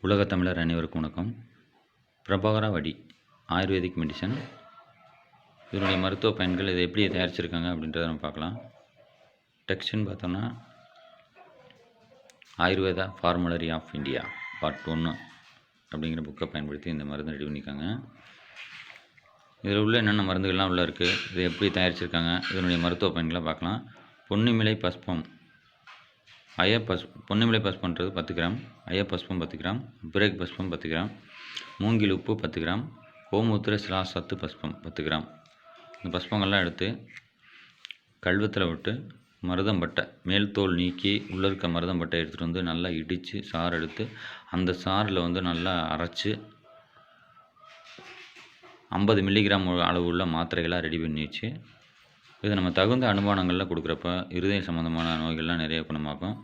உலகத் தமிழர் அனைவருக்கும் வணக்கம். பிரபாகரா வடி ஆயுர்வேதிக் மெடிசன் இதனுடைய மருத்துவ பயன்கள் இதை எப்படி தயாரிச்சிருக்காங்க அப்படின்றத நம்ம பார்க்கலாம். டெக்ஸ்ட்னு பார்த்தோம்னா Ayurveda formulary of India part ஒன்று அப்படிங்கிற புக்கை பயன்படுத்தி இந்த மருந்து ரெடி பண்ணியிருக்காங்க. இதில் உள்ள என்னென்ன மருந்துகள்லாம் உள்ளே இருக்குது இதை எப்படி தயாரிச்சிருக்காங்க இதனுடைய மருத்துவ பயன்களை பார்க்கலாம். பொன்னிமிலை பஸ்பம் ஐயா பஸ் பொன்னிமிலை பண்ணுறது பத்து கிராம். ஐயா பஸ்பம் பத்து கிராம். பிரேக் பஸ்பம் பத்து கிராம். மூங்கில் உப்பு பத்து கிராம். கோமுத்திர சிலா சத்து பஸ்பம் பத்து கிராம். இந்த பஸ்பங்கள்லாம் எடுத்து கல்வத்தில் விட்டு மருதம்பட்டை மேல் தோல் நீக்கி உள்ளே இருக்க மருதம்பட்டை எடுத்துகிட்டு வந்து நல்லா இடித்து சாறு எடுத்து அந்த சாறில் வந்து நல்லா அரைச்சி ஐம்பது மில்லிகிராம் அளவு உள்ள மாத்திரைகளாக ரெடி பண்ணி வச்சு இது நம்ம தகுந்த அனுமானங்களில் கொடுக்குறப்ப இருதய சம்மந்தமான நோய்கள்லாம் நிறைய குணமாகும்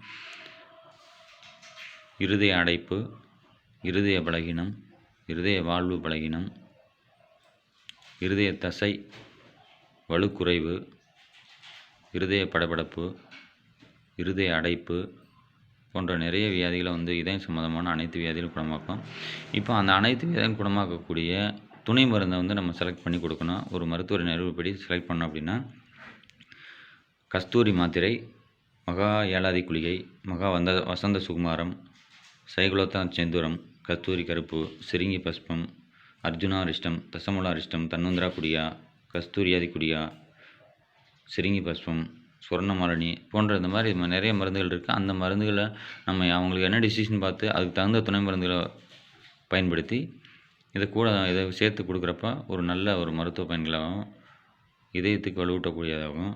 இருதய அடைப்பு இருதய பலகீனம் இருதய வாழ்வு பலகீனம் இருதய தசை வலுக்குறைவு இருதய படபடப்பு இருதய அடைப்பு போன்ற நிறைய வியாதிகளை வந்து இதயம் சம்மந்தமான அனைத்து வியாதிகளும் குணமாக்கும். இப்போ அந்த அனைத்து வியாதியும் குணமாக்கக்கூடிய துணை மருந்தை வந்து நம்ம செலக்ட் பண்ணி கொடுக்கணும். ஒரு மருத்துவர் நிறைவுப்படி செலக்ட் பண்ணோம் அப்படின்னா கஸ்தூரி மாத்திரை மகா ஏலாதி குளிகை மகா வந்த வசந்த சுகுமாரம் சைகுலத்தான் செந்தூரம் கஸ்தூரி கருப்பு சிறுங்கி பஸ்பம் அர்ஜுனாரிஷ்டம் தசமுலாரிஷ்டம் தன்வந்திரா குடியா கஸ்தூரியாதி குடியா சிறுங்கி பஸ்பம் சுவர்ணமரணி போன்ற இந்த மாதிரி ம- நிறைய மருந்துகள் இருக்குது அந்த மருந்துகளை நம்ம அவங்களுக்கு என்ன டிசிஷன் பார்த்து அதுக்கு தகுந்த துணை மருந்துகளை பயன்படுத்தி இதை கூட இதை சேர்த்து கொடுக்குறப்ப ஒரு நல்ல ஒரு மருத்துவ பயன்களாகவும் இதயத்துக்கு வலுவூட்டக்கூடியதாகவும்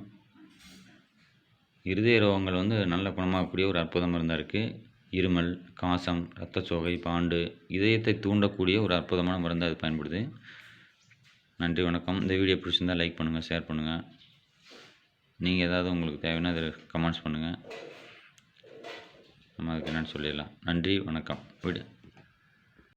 இருதய ரோகங்கள் வந்து நல்ல குணமாகக்கூடிய ஒரு அற்புத மருந்தாக இருக்குது இருமல் காசம் இரத்த சோகை பாண்டு இதயத்தை தூண்டக்கூடிய ஒரு அற்புதமான மருந்தை அது பயன்படுது. நன்றி வணக்கம். இந்த வீடியோ பிடிச்சிருந்தால் லைக் பண்ணுங்கள் ஷேர் பண்ணுங்கள் நீங்கள் ஏதாவது உங்களுக்கு தேவைன்னா அதில் கமெண்ட்ஸ் பண்ணுங்கள் நம்ம அதுக்கு என்னென்னு சொல்லிடலாம். நன்றி வணக்கம். வீடு